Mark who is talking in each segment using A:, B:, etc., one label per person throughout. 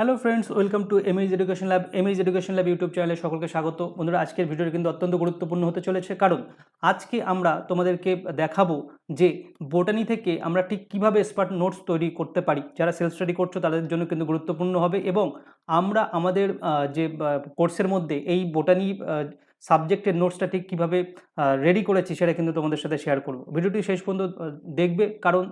A: Hello friends welcome to এম এমএইজ education lab এমএইজ এডুকেশন ল্যাব ইউটিউব চ্যানেলে সকলকে স্বাগত। বন্ধুরা, আজকের ভিডিওটি কিন্তু অত্যন্ত গুরুত্বপূর্ণ হতে চলেছে। কারণ, আজকে আমরা তোমাদেরকে দেখাবো যে বোটানি থেকে আমরা ঠিক কীভাবে স্মার্ট নোটস তৈরি করতে পারি। যারা সেলফ স্টাডি করছ, তাদের জন্য কিন্তু গুরুত্বপূর্ণ হবে এবং আমরা আমাদের যে কোর্সের মধ্যে এই বোটানি সাবজেক্টের নোটসটা ঠিক কীভাবে রেডি করেছি, সেটা কিন্তু তোমাদের সাথে শেয়ার করব। ভিডিওটি শেষ পর্যন্ত দেখবে। কারণ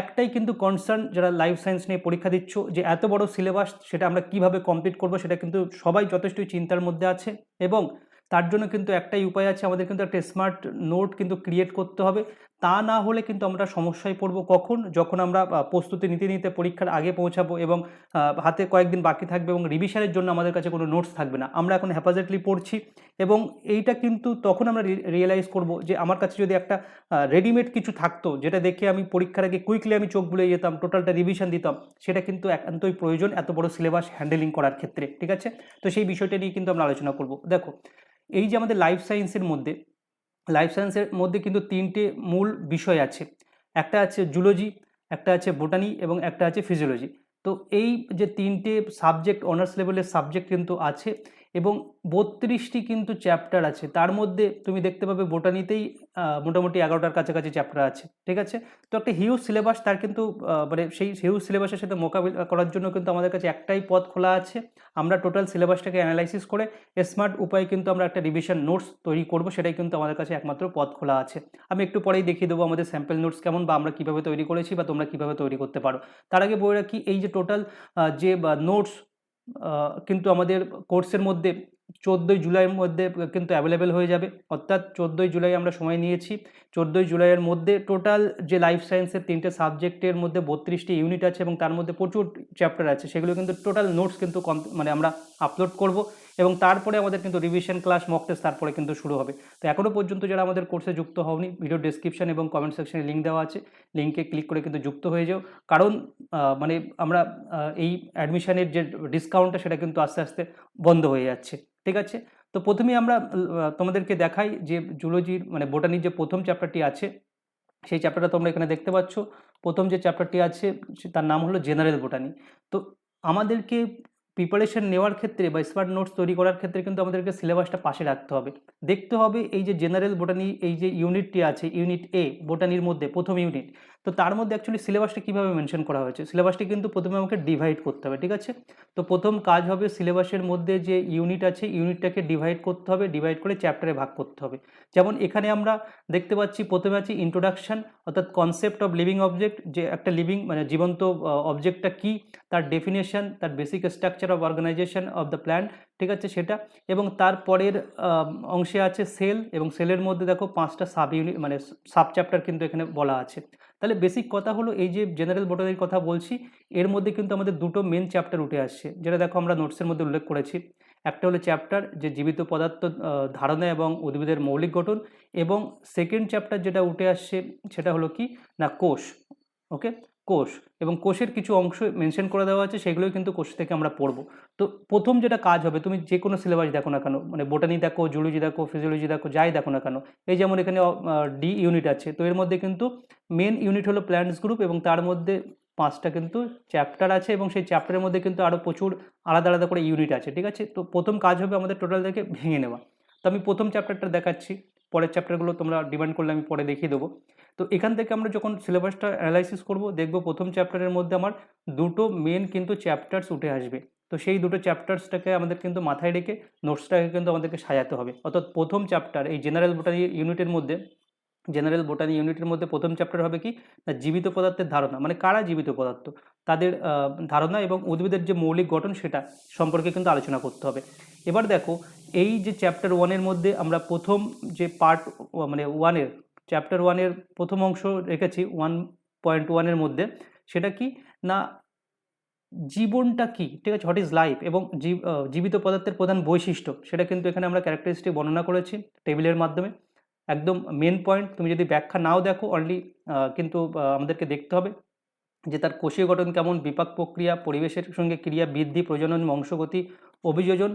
A: একটাই কিন্তু কনসার্ন যারা লাইফ সায়েন্স নিয়ে পরীক্ষা দিচ্ছ, যে এত বড় সিলেবাস সেটা আমরা কীভাবে কমপ্লিট করব সেটা কিন্তু সবাই যথেষ্ট চিন্তার মধ্যে আছে এবং তার জন্য কিন্তু একটাই উপায় আছে, আমাদের কিন্তু একটা স্মার্ট নোট কিন্তু ক্রিয়েট করতে হবে। তা না হলে কিন্তু আমরা সমস্যায় পড়ব কখন? যখন আমরা প্রস্তুতি নিতে নিতে পরীক্ষার আগে পৌঁছাবো এবং হাতে কয়েকদিন বাকি থাকবে এবং রিভিশনের জন্য আমাদের কাছে কোনো নোটস থাকবে না। আমরা এখন হ্যাপাজেটলি পড়ছি এবং এইটা কিন্তু তখন আমরা রিয়েলাইজ করব যে আমার কাছে যদি একটা রেডিমেড কিছু থাকতো যেটা দেখে আমি পরীক্ষার আগে কুইকলি আমি চোখ বুলে যেতাম টোটালটা রিভিশন দিতাম, সেটা কিন্তু একান্তই প্রয়োজন এত বড় সিলেবাস হ্যান্ডেলিং করার ক্ষেত্রে, ঠিক আছে? তো সেই বিষয়টা নিয়ে কিন্তু আমরা আলোচনা করব। দেখো, এই যে আমাদের লাইফ সায়েন্সের মধ্যে লাইফ সায়েন্সের মধ্যে কিন্তু তিনটে মূল বিষয় আছে। একটা আছে জুলজি একটা আছে বোটানি এবং একটা আছে ফিজিওলজি তো এই যে তিনটে সাবজেক্ট অনার্স লেভেলের সাবজেক্ট কিন্তু আছে। এবং বত্রিশটি কিন্তু চ্যাপ্টার আছে। তার মধ্যে তুমি দেখতে পাবে বোটানিতেই মোটামুটি এগারোটার কাছাকাছি চ্যাপ্টার আছে, ঠিক আছে? তো একটা হিউজ সিলেবাস তার কিন্তু মানে সেই হিউজ সিলেবাসের সাথে মোকাবিলা করার জন্য কিন্তু আমাদের কাছে একটাই পথ খোলা আছে। আমরা টোটাল সিলেবাসটাকে অ্যানালাইসিস করে স্মার্ট উপায়ে কিন্তু আমরা একটা রিভিশন নোটস তৈরি করব, সেটাই কিন্তু আমাদের কাছে একমাত্র পথ খোলা আছে। আমি একটু পরেই দেখিয়ে দেবো আমাদের স্যাম্পল নোটস কেমন, বা আমরা কীভাবে তৈরি করেছি, বা তোমরা কীভাবে তৈরি করতে পারো। তার আগে বলে রাখি, এই যে টোটাল যে নোটস কিন্তু আমাদের কোর্সের মধ্যে চোদ্দোই জুলাইয়ের মধ্যে কিন্তু অ্যাভেলেবেল হয়ে যাবে। অর্থাৎ চোদ্দোই জুলাই আমরা সময় নিয়েছি। চোদ্দোই জুলাইয়ের মধ্যে টোটাল যে লাইফ সায়েন্সের তিনটে সাবজেক্টের মধ্যে বত্রিশটি ইউনিট আছে এবং তার মধ্যে প্রচুর চ্যাপ্টার আছে। সেগুলো কিন্তু টোটাল নোটস কিন্তু কম মানে আমরা আপলোড করব। এবং তারপরে আমাদের কিন্তু রিভিশন ক্লাস মক টেস্ট তারপরে কিন্তু শুরু হবে। তো এখনও পর্যন্ত যারা আমাদের কোর্সে যুক্ত হওনি ভিডিও ডিসক্রিপশন এবং কমেন্ট সেকশনে লিঙ্ক দেওয়া আছে। লিঙ্কে ক্লিক করে কিন্তু যুক্ত হয়ে যাও। কারণ মানে আমরা এই অ্যাডমিশনের যে ডিসকাউন্টটা সেটা কিন্তু আস্তে আস্তে বন্ধ হয়ে যাচ্ছে। ঠিক আছে? তো প্রথমেই আমরা তোমাদেরকে দেখাই যে জুলজির মানে বোটানির যে প্রথম চ্যাপ্টারটি আছে, সেই চ্যাপ্টারটা তোমরা এখানে দেখতে পাচ্ছ। প্রথম যে চ্যাপ্টারটি আছে তার নাম হলো জেনারেল বোটানি তো আমাদেরকে প্রিপারেশন নেওয়ার ক্ষেত্রে বা স্মার্ট নোটস তৈরি করার ক্ষেত্রে কিন্তু আমাদেরকে সিলেবাসটা পাশে রাখতে হবে। দেখতে হবে এই যে জেনারেল বোটানি এই যে ইউনিটটি আছে ইউনিট এ বোটানির মধ্যে, প্রথম ইউনিট তো তার মধ্যে অ্যাকচুয়ালি সিলেবাসটা কীভাবে মেনশন করা হয়েছে? সিলেবাসটি কিন্তু প্রথমে আমাকে ডিভাইড করতে হবে, ঠিক আছে? তো প্রথম কাজ হবে সিলেবাসের মধ্যে যে ইউনিট আছে ইউনিটটাকে ডিভাইড করতে হবে ডিভাইড করে চ্যাপ্টারে ভাগ করতে হবে। যেমন এখানে আমরা দেখতে পাচ্ছি, প্রথমে আছে ইন্ট্রোডাকশন অর্থাৎ কনসেপ্ট অফ লিভিং অবজেক্ট যে একটা লিভিং মানে জীবন্ত অবজেক্টটা কি, তার ডেফিনেশন তার basic structure of organization of the plant ঠিক আছে সেটা? এবং তারপরের অংশে আছে সেল এবং সেলের মধ্যে দেখো পাঁচটা সাব ইউনিট মানে সাব চ্যাপ্টার কিন্তু এখানে বলা আছে। তাহলে বেসিক কথা হলো এই যে জেনারেল বোটানির কথা বলছি, এর মধ্যে কিন্তু আমাদের দুটো মেন চ্যাপ্টার উঠে আসছে। যেটা দেখো আমরা নোটসের মধ্যে উল্লেখ করেছি। একটা হলো চ্যাপ্টার যে জীবিত পদার্থ ধারণা এবং উদ্ভিদের মৌলিক গঠন এবং সেকেন্ড চ্যাপ্টার যেটা উঠে আসছে সেটা হলো কি? না, কোষ ওকে কোষ এবং কোষের কিছু অংশ মেনশন করে দেওয়া আছে, সেগুলোই কিন্তু কোষ থেকে আমরা পড়ব। তো প্রথম যেটা কাজ হবে, তুমি যে কোনো সিলেবাস দেখো না কেন মানে বোটানি দেখো জুলজি দেখো ফিজিওলজি দেখো, যাই দেখো না কেন, এই যেমন এখানে ডি ইউনিট আছে, তো এর মধ্যে কিন্তু মেন ইউনিট হলো প্ল্যান্টস গ্রুপ এবং তার মধ্যে পাঁচটা কিন্তু চ্যাপ্টার আছে এবং সেই চ্যাপ্টারের মধ্যে কিন্তু আরও প্রচুর আলাদা আলাদা করে ইউনিট আছে, ঠিক আছে? তো প্রথম কাজ হবে আমাদের টোটাল থেকে ভেঙে নেওয়া। তো আমি প্রথম চ্যাপ্টারটা দেখাচ্ছি। পরের চ্যাপ্টারগুলো তোমরা ডিমান্ড করলে আমি পরে দেখিয়ে দেবো। তো এখান থেকে আমরা যখন সিলেবাসটা অ্যানালাইসিস করব, দেখব প্রথম চ্যাপ্টারের মধ্যে আমার দুটো মেন কিন্তু চ্যাপ্টার্স উঠে আসবে। তো সেই দুটো চ্যাপ্টার্সটাকে আমাদের কিন্তু মাথায় রেখে নোটসটাকে কিন্তু আমাদেরকে সাজাতে হবে। অর্থাৎ প্রথম চ্যাপ্টার এই জেনারেল বোটানি ইউনিটের মধ্যে জেনারেল বোটানি ইউনিটের মধ্যে প্রথম চ্যাপ্টার হবে কি? না জীবিত পদার্থের ধারণা মানে কারা জীবিত পদার্থ? তাদের ধারণা এবং উদ্ভিদের যে মৌলিক গঠন সেটা সম্পর্কে কিন্তু আলোচনা করতে হবে। এবার দেখো, এই যে চ্যাপ্টার ওয়ানের মধ্যে আমরা প্রথম যে পার্ট মানে ওয়ানের চ্যাপ্টার ওয়ানের প্রথম অংশ রেখেছি ওয়ান পয়েন্ট ওয়ানের মধ্যে, সেটা কি? না, জীবনটা কি? ঠিক আছে হোয়াট ইজ লাইফ এবং জীব- জীবিত পদার্থের প্রধান বৈশিষ্ট্য, সেটা কিন্তু এখানে আমরা ক্যারেক্টারিস্টিক বর্ণনা করেছি টেবিলের মাধ্যমে। একদম মেন পয়েন্ট তুমি যদি ব্যাখ্যা নাও দেখো অনলি কিন্তু আমাদেরকে দেখতে হবে। যে তার কোষীয় গঠন কেমন, বিপাক প্রক্রিয়া, পরিবেশের সঙ্গে ক্রিয়া, বৃদ্ধি, প্রজনন, বংশগতি, অভিযোজন,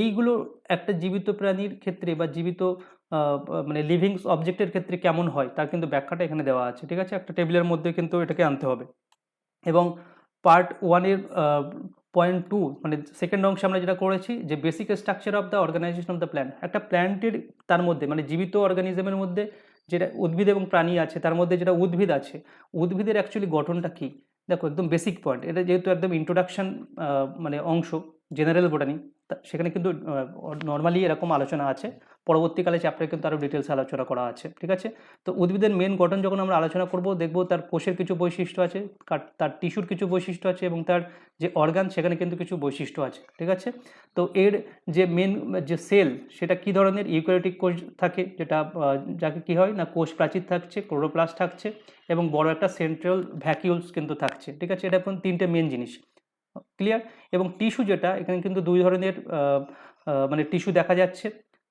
A: এইগুলো একটা জীবিত প্রাণীর ক্ষেত্রে বা জীবিত মানে লিভিং অবজেক্টের ক্ষেত্রে কেমন হয়, তার কিন্তু ব্যাখ্যাটা এখানে দেওয়া আছে, ঠিক আছে? একটা টেবিলের মধ্যে কিন্তু এটাকে আনতে হবে। এবং পার্ট ওয়ানের পয়েন্ট টু মানে সেকেন্ড অংশে আমরা যেটা করেছি, যে basic structure of the organization of the plant একটা প্ল্যান্টের তার মধ্যে মানে জীবিত অর্গানিজমের মধ্যে যেটা উদ্ভিদ এবং প্রাণী আছে, তার মধ্যে যেটা উদ্ভিদ আছে, উদ্ভিদের অ্যাকচুয়ালি গঠনটা কী? দেখো, একদম বেসিক পয়েন্ট এটা যেহেতু একদম ইন্ট্রোডাকশান মানে অংশ জেনারেল বোটানি সেখানে কিন্তু নর্মালি এরকম আলোচনা আছে। পরবর্তীকালে চ্যাপ্টারে কিন্তু আরও ডিটেলস আলোচনা করা আছে, ঠিক আছে? তো উদ্ভিদের মেন গঠন যখন আমরা আলোচনা করব, দেখব তার কোষের কিছু বৈশিষ্ট্য আছে তার টিস্যুর কিছু বৈশিষ্ট্য আছে এবং তার যে অর্গান সেখানে কিন্তু কিছু বৈশিষ্ট্য আছে, ঠিক আছে? তো এর যে মেন যে সেল সেটা কি ধরনের ইউক্যারিওটিক কোষ থাকে, যেটা যাকে কি হয় না, কোষ প্রাচীর থাকছে ক্লোরোপ্লাস্ট থাকছে এবং বড় একটা সেন্ট্রাল ভ্যাকিউলস কিন্তু থাকছে, ঠিক আছে? এটা এখন তিনটে মেন জিনিস। ক্লিয়ার এবং টিস্যু যেটা, এখানে কিন্তু দুই ধরনের মানে টিস্যু দেখা যাচ্ছে।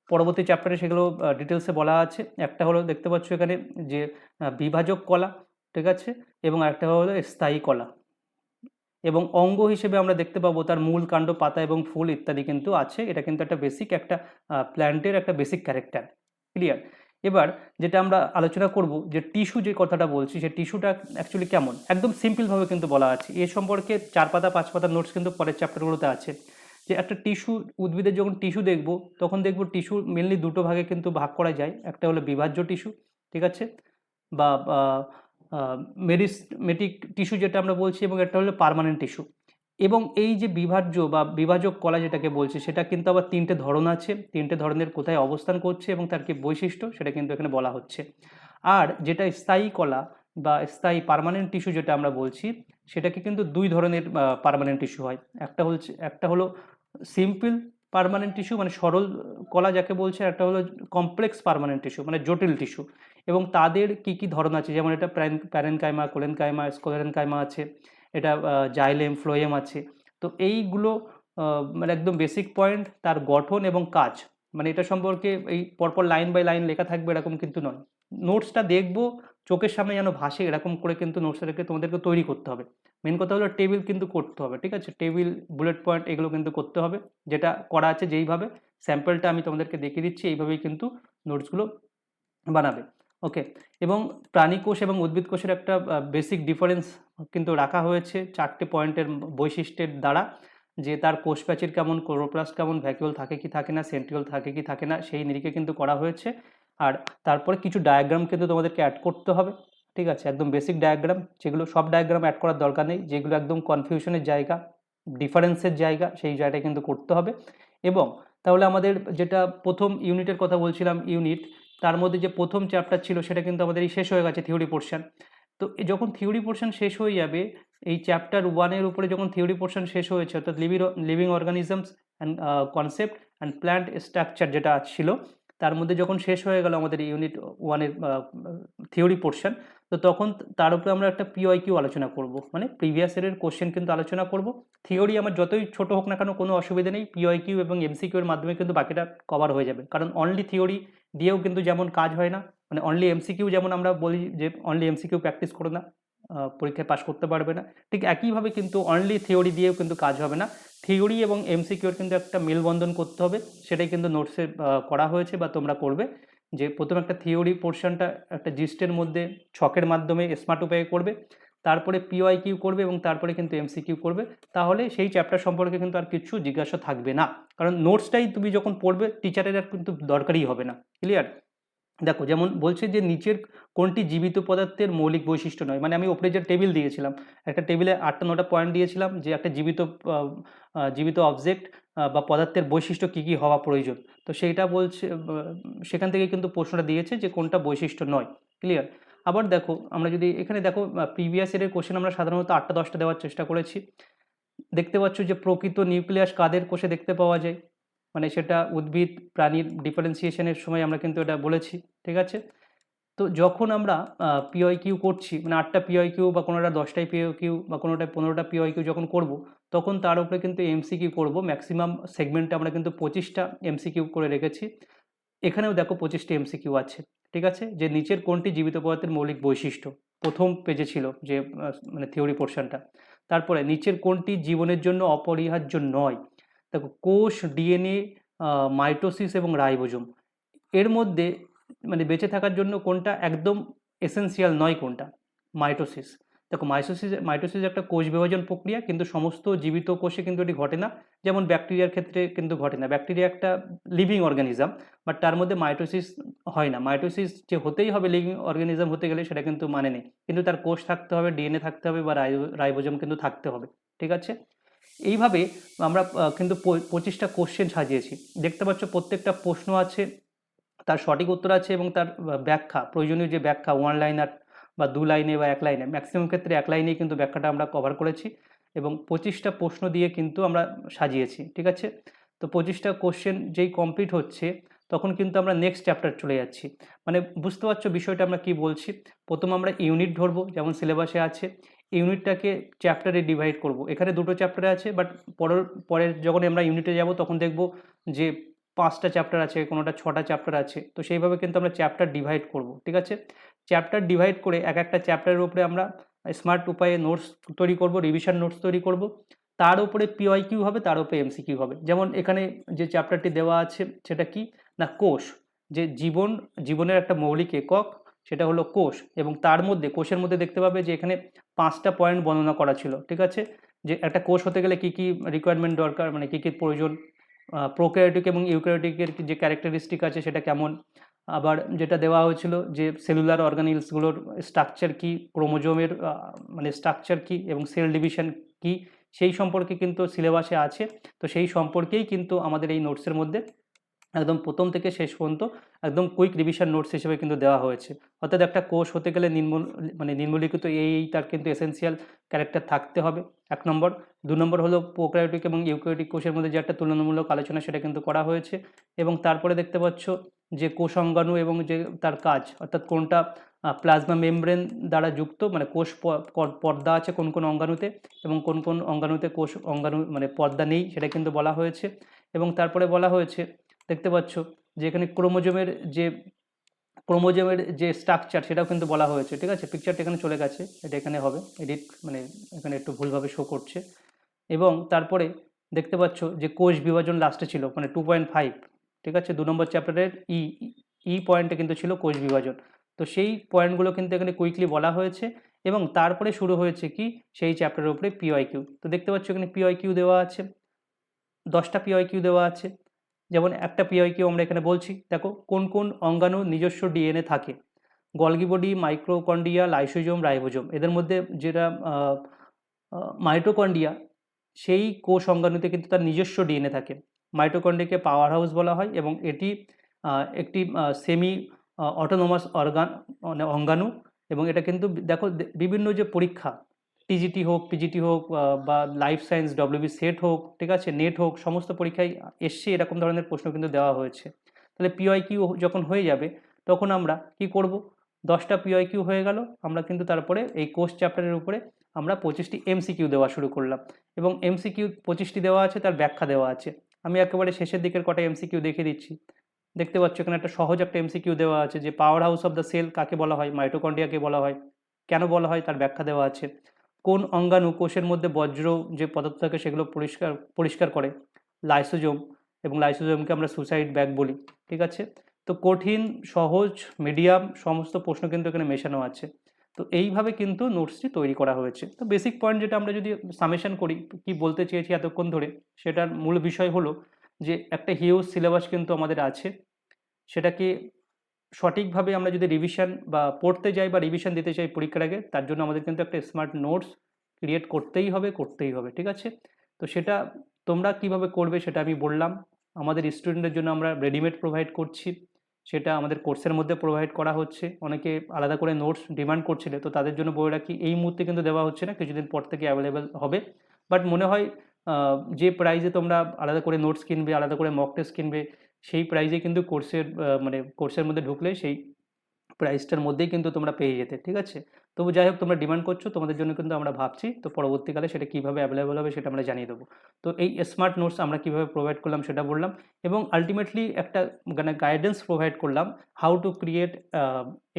A: পরবর্তী চ্যাপ্টারে সেগুলো ডিটেলসে বলা আছে। একটা হলো দেখতে পাচ্ছ এখানে যে বিভাজক কলা, ঠিক আছে? এবং আরেকটা হলো স্থায়ী কলা। এবং অঙ্গ হিসেবে আমরা দেখতে পাবো তার মূল কাণ্ড, পাতা এবং ফুল ইত্যাদি কিন্তু আছে। এটা কিন্তু একটা বেসিক একটা প্ল্যান্টের একটা বেসিক ক্যারেক্টার ক্লিয়ার এবার যেটা আমরা আলোচনা করব যে টিস্যু যে কথাটা বলছি, সে টিস্যুটা অ্যাকচুয়ালি কেমন? একদম সিম্পলভাবে কিন্তু বলা আছে। এ সম্পর্কে চার পাতা, পাঁচ পাতা নোটস কিন্তু পরের চ্যাপ্টারগুলোতে আছে। যে একটা টিস্যু উদ্ভিদের যখন টিস্যু দেখব, তখন দেখব টিস্যু মেনলি দুটো ভাগে কিন্তু ভাগ করা যায়। একটা হলো বিভাজ্য টিস্যু, ঠিক আছে? বা মেরিস্মেটিক টিস্যু যেটা আমরা বলছি, এবং একটা হলো পার্মানেন্ট টিস্যু। এবং এই যে বিভাজ্য বা বিভাজক কলা যেটাকে বলছে, সেটা কিন্তু আবার তিনটে ধরন আছে। তিনটে ধরনের কোথায় অবস্থান করছে এবং তার কি বৈশিষ্ট্য, সেটা কিন্তু এখানে বলা হচ্ছে। আর যেটা স্থায়ী কলা বা স্থায়ী পারমানেন্ট টিস্যু যেটা আমরা বলছি, সেটাকে কিন্তু দুই ধরনের পারমানেন্ট টিস্যু হয়। একটা হচ্ছে, একটা হলো সিম্পল পার্মানেন্ট টিস্যু মানে সরল কলা যাকে বলছে একটা হলো কমপ্লেক্স পার্মানেন্ট টিস্যু মানে জটিল টিস্যু এবং তাদের কি কি ধরন আছে? যেমন এটা প্যারেন প্যারেনকাইমা, কোলেনকাইমা, স্কোলেনকাইমা আছে। এটা জাইলেম, ফ্লোয়েম আছে। তো এইগুলো মানে একদম বেসিক পয়েন্ট তার গঠন এবং কাজ। মানে এটা সম্পর্কে এই পরপর লাইন বাই লাইন লেখা থাকবে এরকম কিন্তু নয়। নোটসটা দেখব, চোখের সামনে যেন ভাসে এরকম করে কিন্তু নোটসটাকে তোমাদেরকে তৈরি করতে হবে। মেন কথা হলো টেবিল কিন্তু করতে হবে, ঠিক আছে? টেবিল বুলেট পয়েন্ট এগুলো কিন্তু করতে হবে। যেটা করা আছে যেইভাবে স্যাম্পলটা আমি তোমাদেরকে দেখিয়ে দিচ্ছি, এইভাবেই কিন্তু নোটসগুলো বানাবে। ওকে এবং প্রাণী কোষ এবং উদ্ভিদ কোষের একটা বেসিক ডিফারেন্স কিন্তু রাখা হয়েছে চারটে পয়েন্টের বৈশিষ্ট্যের দ্বারা, যে তার কোষ প্রাচীর কেমন, ক্লোরোপ্লাস্ট কেমন ভ্যাকুয়াল থাকে কি থাকে না, সেন্ট্রিওল থাকে কি থাকে না, সেই নিরিখে কিন্তু করা হয়েছে। আর তারপরে কিছু ডায়াগ্রাম কিন্তু তোমাদেরকে অ্যাড করতে হবে, ঠিক আছে? একদম বেসিক ডায়াগ্রাম যেগুলো সব ডায়াগ্রাম অ্যাড করার দরকার নেই, যেগুলো একদম কনফিউশনের জায়গা ডিফারেন্সের জায়গা, সেই জায়গাটা কিন্তু করতে হবে। এবং তাহলে আমাদের যেটা প্রথম ইউনিটের কথা বলছিলাম ইউনিট তার মধ্যে যে প্রথম চ্যাপ্টার ছিল সেটা কিন্তু আমাদের এই শেষ হয়ে গেছে থিওরি পোর্শন তো যখন থিওরি পোর্শন শেষ হয়ে যাবে, এই চ্যাপ্টার ওয়ানের উপরে যখন থিওরি পোর্শন শেষ হয়েছে, অর্থাৎ living living organisms and concept and plant structure যেটা ছিল তার মধ্যে যখন শেষ হয়ে গেল আমাদের ইউনিট ওয়ানের থিওরি পোর্শন তো তখন তার উপরে আমরা একটা পিওয়াই কিউ আলোচনা করব। মানে প্রিভিয়াস ইয়ারের কোশ্চেন কিন্তু আলোচনা করব। থিওরি আমার যতই ছোট হোক না কেন কোনো অসুবিধা নেই পিওয়াই কিউ এবং এমসিকিউ এর মাধ্যমে কিন্তু বাকিটা কভার হয়ে যাবে। কারণ অনলি থিওরি দিয়েও কিন্তু যেমন কাজ হয় না মানে অনলি এমসিকিউ যেমন আমরা বলি যে অনলি এমসিকিউ প্র্যাকটিস করো না পরীক্ষায় পাশ করতে পারবে না, ঠিক একইভাবে কিন্তু অনলি থিওরি দিয়েও কিন্তু কাজ হবে না। থিওরি এবং এমসিকিউর কিন্তু একটা মেলবন্ধন করতে হবে। সেটাই কিন্তু নোটসে করা হয়েছে বা তোমরা করবে যে প্রথম একটা থিওরি পোর্শনটা একটা জিস্টের মধ্যে ছকের মাধ্যমে স্মার্ট উপায়ে করবে, তারপরে পিওয়াই কিউ করবে এবং তারপরে কিন্তু এমসিকিউ করবে। তাহলে সেই চ্যাপ্টার সম্পর্কে কিন্তু আর কিছু জিজ্ঞাসা থাকবে না। কারণ নোটসটাই তুমি যখন পড়বে, টিচারের আর কিন্তু দরকারই হবে না। ক্লিয়ার? দেখো, যেমন বলছে যে নিচের কোনটি জীবিত পদার্থের মৌলিক বৈশিষ্ট্য নয়। মানে আমি ওপরে যে টেবিল দিয়েছিলাম, একটা টেবিলে আটটা নটা পয়েন্ট দিয়েছিলাম যে একটা জীবিত জীবিত অবজেক্ট বা পদার্থের বৈশিষ্ট্য কী কী হওয়া প্রয়োজন। তো সেইটা বলছে সেখান থেকে কিন্তু প্রশ্নটা দিয়েছে যে কোনটা বৈশিষ্ট্য নয়। ক্লিয়ার আবার দেখো, আমরা যদি এখানে দেখো প্রিভিয়াস ইয়ারের কোশ্চেন আমরা সাধারণত আটটা দশটা দেওয়ার চেষ্টা করেছি। দেখতে পাচ্ছ যে প্রকৃত নিউক্লিয়াস কাদের কোষে দেখতে পাওয়া যায়? মানে সেটা উদ্ভিদ প্রাণীর ডিফারেন্সিয়েশনের সময় আমরা কিন্তু এটা বলেছি, ঠিক আছে? তো যখন আমরা পিওয়াই কিউ করছি মানে আটটা পিওয়াই কিউ বা কোনোটা দশটাই পিওয়াই কিউ বা কোনোটা পনেরোটা পিওয়াই কিউ যখন করব, তখন তার উপরে কিন্তু এমসিকিউ করব। ম্যাক্সিমাম সেগমেন্টে আমরা কিন্তু পঁচিশটা এমসিকিউ করে রেখেছি। এখানেও দেখো পঁচিশটি এমসিকিউ আছে, ঠিক আছে? যে নিচের কোনটি জীবিত পদার্থের মৌলিক বৈশিষ্ট্য? প্রথম পেজে ছিল যে মানে থিওরি পোর্শনটা তারপরে নিচের কোনটি জীবনের জন্য অপরিহার্য নয়? দেখো কোষ, ডিএনএ মাইটোসিস এবং রাইবোজোম। এর মধ্যে মানে বেঁচে থাকার জন্য কোনটা একদম এসেন্সিয়াল নয় কোনটা? মাইটোসিস। দেখো মাইটোসিস মাইটোসিস একটা কোষ বিভাজন প্রক্রিয়া, কিন্তু সমস্ত জীবিত কোষে কিন্তু এটি ঘটে না। যেমন ব্যাকটেরিয়ার ক্ষেত্রে কিন্তু ঘটে না। ব্যাকটেরিয়া একটা লিভিং অর্গানিজম, বাট তার মধ্যে মাইটোসিস হয় না। মাইটোসিস যে হতেই হবে লিভিং অর্গানিজম হতে গেলে সেটা কিন্তু মানে নেই। কিন্তু তার কোষ থাকতে হবে, ডিএনএ থাকতে হবে বা রাইবোজম কিন্তু থাকতে হবে। ঠিক আছে? এইভাবে আমরা কিন্তু পঁচিশটা কোশ্চেন সাজিয়েছি। দেখতে পাচ্ছ প্রত্যেকটা প্রশ্ন আছে, তার সঠিক উত্তর আছে এবং তার ব্যাখ্যা, প্রয়োজনীয় যে ব্যাখ্যা ওয়ান লাইনার বা দু লাইনে বা এক লাইনে ম্যাক্সিমাম ক্ষেত্রে এক লাইনেই কিন্তু ব্যাখ্যাটা আমরা কভার করেছি এবং পঁচিশটা প্রশ্ন দিয়ে কিন্তু আমরা সাজিয়েছি, ঠিক আছে? তো পঁচিশটা কোশ্চেন যেই কমপ্লিট হচ্ছে, তখন কিন্তু আমরা নেক্সট চ্যাপ্টার চলে যাচ্ছি। মানে বুঝতে পারছ বিষয়টা আমরা কি বলছি? প্রথম আমরা ইউনিট ধরবো, যেমন সিলেবাসে আছে। ইউনিটটাকে চ্যাপ্টারে ডিভাইড করব। এখানে দুটো চ্যাপ্টারে আছে বাট পরের পরের যখন আমরা ইউনিটে যাব, তখন দেখব যে পাঁচটা চ্যাপ্টার আছে, কোনোটা ছটা চ্যাপ্টার আছে, তো সেইভাবে কিন্তু আমরা চ্যাপ্টার ডিভাইড করব, ঠিক আছে? চ্যাপ্টার ডিভাইড করে এক একটা চ্যাপ্টারের উপরে আমরা স্মার্ট উপায়ে নোটস তৈরি করব, রিভিশন নোটস তৈরি করব। তার উপরে পিওয়াই কিউ হবে, তার উপরে এমসি কিউ হবে। যেমন এখানে যে চ্যাপ্টারটি দেওয়া আছে, সেটা কি? না, কোষ। যে জীবন, জীবনের একটা মৌলিক একক, সেটা হলো কোষ, এবং তার মধ্যে, কোষের মধ্যে দেখতে পাবে যে এখানে পাঁচটা পয়েন্ট বর্ণনা করা ছিল, ঠিক আছে? যে একটা কোষ হতে গেলে কী কী রিকোয়ারমেন্ট দরকার মানে কী কী প্রয়োজন? প্রোক্যারিওটিক এবং ইউক্যারিওটিকের যে ক্যারেক্টারিস্টিক আছে সেটা কেমন? আবার যেটা দেওয়া হয়েছিল যে সেলুলার অর্গানিলসগুলোর স্ট্রাকচার কি ক্রোমোজোমের মানে স্ট্রাকচার কি এবং সেল ডিভিশন কি, সেই সম্পর্কে কিন্তু সিলেবাসে আছে। তো সেই সম্পর্কেই কিন্তু আমাদের এই নোটসের মধ্যে একদম প্রথম থেকে শেষ পর্যন্ত একদম কুইক রিভিশন নোটস হিসেবে কিন্তু দেওয়া হয়েছে। অর্থাৎ একটা কোষ হতে গেলে নির্মূল মানে নির্মূলীকৃত এই তার কিন্তু এসেন্সিয়াল ক্যারেক্টার থাকতে হবে। এক নম্বর। দু নম্বর হলো প্রোক্রায়োটিক এবং ইউক্যারিওটিক কোষের মধ্যে যে একটা তুলনামূলক আলোচনা সেটা কিন্তু করা হয়েছে। এবং তারপরে দেখতে পাচ্ছ যে কোষ অঙ্গাণু এবং যে তার কাজ, অর্থাৎ কোনটা প্লাজমা মেমব্রেন দ্বারা যুক্ত মানে কোষ পর্দা আছে কোন কোন অঙ্গাণুতে এবং কোন কোন অঙ্গাণুতে কোষ অঙ্গাণু মানে পর্দা নেই, সেটা কিন্তু বলা হয়েছে। এবং তারপরে বলা হয়েছে দেখতে পাচ্ছ? যে এখানে ক্রোমোজোমের যে ক্রোমোজোমের যে স্ট্রাকচার সেটাও কিন্তু বলা হয়েছে, ঠিক আছে? পিকচারটা এখানে চলে গেছে, এটা এখানে হবে এডিট মানে এখানে একটু ভুলভাবে শো করছে। এবং তারপরে দেখতে পাচ্ছ যে কোষ বিভাজন লাস্টে ছিল মানে টু পয়েন্ট ফাইভ ঠিক আছে? দু নম্বর চ্যাপ্টারের ই ই পয়েন্টে কিন্তু ছিল কোষ বিভাজন। তো সেই পয়েন্টগুলো কিন্তু এখানে কুইকলি বলা হয়েছে এবং তারপরে শুরু হয়েছে কি? সেই চ্যাপ্টারের উপরে পিওয়াই কিউ তো দেখতে পাচ্ছ এখানে পিওয়াই কিউ দেওয়া আছে, দশটা পিওয়াই কিউ দেওয়া আছে। যেমন একটা পিওয়াই কিউ আমরা এখানে বলছি, দেখো কোন কোন অঙ্গাণু নিজস্ব ডিএনএ থাকে। গলগি বডি মাইক্রোকন্ডিয়া লাইসোজোম, রাইবোজোম, এদের মধ্যে যেটা মাইটোকন্ডিয়া সেই কোষ অঙ্গাণুতে কিন্তু তার নিজস্ব ডিএনএ থাকে। মাইটোকন্ডিয়াকে পাওয়ার হাউস বলা হয় এবং এটি একটি সেমি অটোনোমাস অর্গান অঙ্গাণু এবং এটা কিন্তু, দেখো, বিভিন্ন যে পরীক্ষা টিজিটি হোক পিজিটি হোক বা লাইফ সায়েন্স ডব্লিউবি সেট হোক, ঠিক আছে? নেট হোক, সমস্ত পরীক্ষায় এসছে এরকম ধরনের প্রশ্ন কিন্তু দেওয়া হয়েছে। তাহলে পিওয়াই কিউ যখন হয়ে যাবে, তখন আমরা কি করব? দশটা পিওয়াই কিউ হয়ে গেল, আমরা কিন্তু তারপরে এই কোর্স চ্যাপ্টারের উপরে আমরা পঁচিশটি এমসিকিউ দেওয়া শুরু করলাম। এবং এমসিকিউ পঁচিশটি দেওয়া আছে, তার ব্যাখ্যা দেওয়া আছে। আমি একেবারে শেষের দিকের কটা এমসিকিউ দেখে দিচ্ছি। দেখতে পাচ্ছ, এখানে একটা সহজ একটা এমসিকিউ দেওয়া আছে, যে power house of the cell কাকে বলা হয়? মাইটোকন্ড্রিয়াকে বলা হয়? কেন বলা হয়? তার ব্যাখ্যা দেওয়া আছে। কোন অঙ্গাণু কোষের মধ্যে বজ্র যে পদার্থ থাকে সেগুলো পরিষ্কার পরিষ্কার করে? লাইসোজোম এবং লাইসোজোমকে আমরা সুসাইড ব্যাগ বলি, ঠিক আছে? তো কঠিন, সহজ মিডিয়াম সমস্ত প্রশ্ন কিন্তু এখানে মেশানো আছে। তো এইভাবে কিন্তু নোটসটি তৈরি করা হয়েছে। তো বেসিক পয়েন্ট যেটা আমরা যদি সামেশন করি, কি বলতে চেয়েছি এতক্ষণ ধরে, সেটার মূল বিষয় হলো যে একটা হিউজ সিলেবাস কিন্তু আমাদের আছে। সেটাকে সঠিকভাবে আমরা যদি রিভিশন বা পড়তে যাই বা রিভিশন দিতে চাই পরীক্ষার আগে, তার জন্য আমাদের কিন্তু একটা স্মার্ট নোটস ক্রিয়েট করতেই হবে করতেই হবে, ঠিক আছে? তো সেটা তোমরা কীভাবে করবে সেটা আমি বললাম। আমাদের স্টুডেন্টদের জন্য আমরা রেডিমেড প্রোভাইড করছি। সেটা আমাদের কোর্সের মধ্যে প্রোভাইড করা হচ্ছে। অনেকে আলাদা করে নোটস ডিমান্ড করছিলে, তো তাদের জন্য বলে রাখি, এই মুহূর্তে কিন্তু দেওয়া হচ্ছে না, কিছুদিন পর থেকে অ্যাভেলেবেল হবে। বাট মনে হয় যে প্রাইজে তোমরা আলাদা করে নোটস কিনবে, আলাদা করে মক টেস্ট কিনবে সেই প্রাইজে কিন্তু কোর্সের মানে কোর্সের মধ্যে ঢুকলে সেই প্রাইসটার মধ্যেই কিন্তু তোমরা পেয়ে যেতে, ঠিক আছে? তবু যাই হোক, তোমরা ডিমান্ড করছ, তোমাদের জন্য কিন্তু আমরা ভাবছি, তো পরবর্তীকালে সেটা কীভাবে অ্যাভেলেবেল হবে সেটা আমরা জানিয়ে দেবো। তো এই স্মার্ট নোটস আমরা কীভাবে প্রোভাইড করলাম সেটা বললাম এবং আলটিমেটলি একটা মানে গাইডেন্স প্রোভাইড করলাম how to create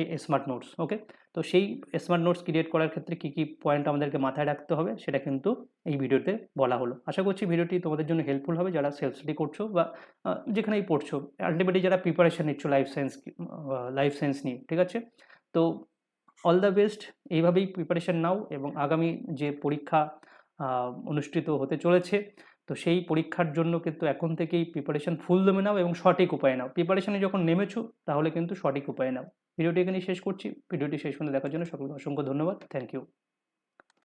A: a smart notes okay তো সেই স্মার্ট নোটস ক্রিয়েট করার ক্ষেত্রে কী কী পয়েন্ট আমাদেরকে মাথায় রাখতে হবে, সেটা কিন্তু এই ভিডিওতে বলা হলো। আশা করছি ভিডিওটি তোমাদের জন্য হেল্পফুল হবে, যারা সেলস স্টাডি করছ বা যেখানেই পড়ছো আলটিমেটলি যারা প্রিপারেশান নিচ্ছ লাইফ সায়েন্স লাইফ সায়েন্স নিয়ে, ঠিক আছে? তো অল দ্য বেস্ট এইভাবেই প্রিপারেশান নাও এবং আগামী যে পরীক্ষা অনুষ্ঠিত হতে চলেছে, তো সেই পরীক্ষার জন্য কিন্তু এখন থেকেই প্রিপারেশান ফুল দমে নাও এবং সঠিক উপায় নাও। প্রিপারেশানে যখন নেমেছো, তাহলে কিন্তু সঠিক উপায়ে নাও। ভিডিওটি এখানেই শেষ করছি। ভিডিওটি শেষ পর্যন্ত দেখার জন্য সকলকে অসংখ্য ধন্যবাদ। Thank you